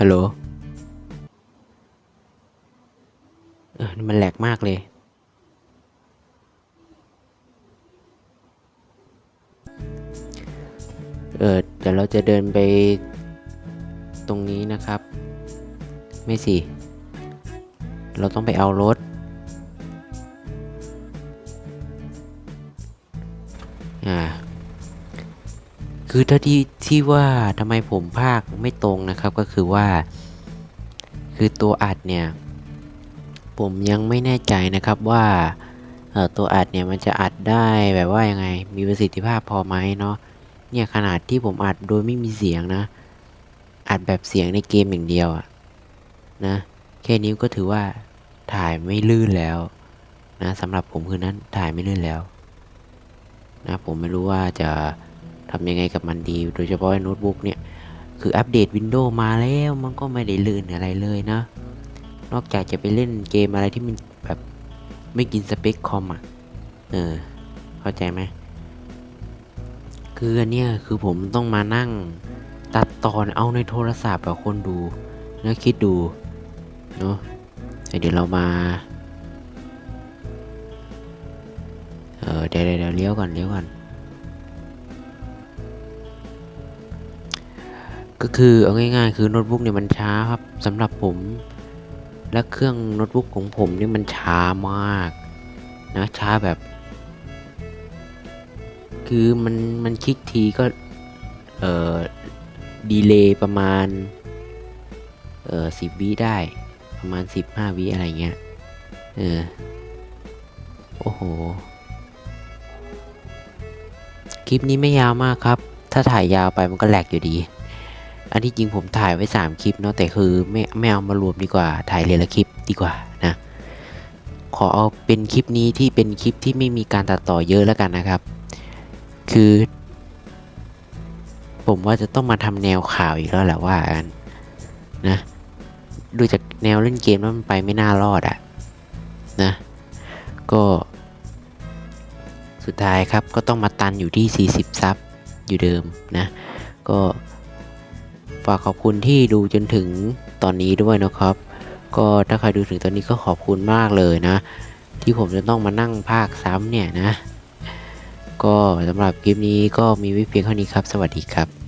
ฮัลโหลเออมันแหลกมากเลย เออเดี๋ยวเราจะเดินไปตรงนี้นะครับ ไม่สิ เราต้องไปเอารถอ่า คือถ้าที่ที่ว่าทำไมผมภาคไม่ตรงนะครับก็คือว่า คือตัวอัดเนี่ย ผมยังไม่แน่ใจนะครับว่าตัวอัดเนี่ยมันจะอัดได้แบบว่ายังไง มีประสิทธิภาพพอไหมเนาะเนี่ยขนาดที่ผมอัดโดยไม่มีเสียงนะ อัดแบบเสียงในเกมอย่างเดียวอะนะ แค่นี้ก็ถือว่าถ่ายไม่ลื่นแล้วนะสำหรับผมคือนั้นถ่ายไม่ลื่นแล้วนะผมไม่รู้ว่าจะ ทำยังไงกับมันดี โดยเฉพาะโน้ตบุ๊กเนี่ย คืออัปเดต Windows มาแล้วมันก็ไม่ได้ลื่นอะไรเลยนะ นอกจากจะไปเล่นเกมอะไรที่มันแบบไม่กินสเปคคอมอะ เออ เข้าใจไหม คืออันเนี้ยคือผมต้องมานั่งตัดตอนเอาในโทรศัพท์กับคนดูแล้วคิดดู เนาะเดี๋ยวเรามา เออเดี๋ยวเดี๋ยวเดี๋ยวเลี้ยวก่อนเลี้ยวก่อน ก็คือเอาง่ายๆ คือโน้ตบุ๊กเนี่ยมันช้าครับสำหรับผม และเครื่องโน้ตบุ๊กของผมนี่มันช้ามากนะช้าแบบ คือมันมันคลิกทีก็เอ่อดีเลย์ประมาณเอ่อสิบวิได้ประมาณสิบห้าวิอะไรเงี้ยเออโอ้โห คลิปนี้ไม่ยาวมากครับ ถ้าถ่ายยาวไปมันก็แหลกอยู่ดี อันที่จริงผมถ่ายไว้ 3 คลิปเนาะแต่คือไม่ไม่เอามารวมดีกว่าถ่ายเรละคลิปดีกว่านะขอเอาเป็นคลิปนี้ที่เป็นคลิปที่ไม่มีการตัดต่อเยอะแล้วกันนะครับ คือ ผมว่าจะต้องมาทำแนวข่าวอีกแล้วแหละว่ากันนะดูจากแนวเล่นเกมแล้วมันไปไม่น่ารอดอะนะก็สุดท้ายครับก็ต้องมาตันอยู่ที่ 40 ซับอยู่เดิมนะ ก็ ฝากขอบคุณที่ดูจนถึงตอนนี้ด้วยนะครับ ก็ถ้าใครดูถึงตอนนี้ก็ขอบคุณมากเลยนะ ที่ผมจะต้องมานั่งภาคซ้ำเนี่ยนะ ก็สำหรับคลิปนี้ก็มีไว้เพียงเท่านี้ครับ สวัสดีครับ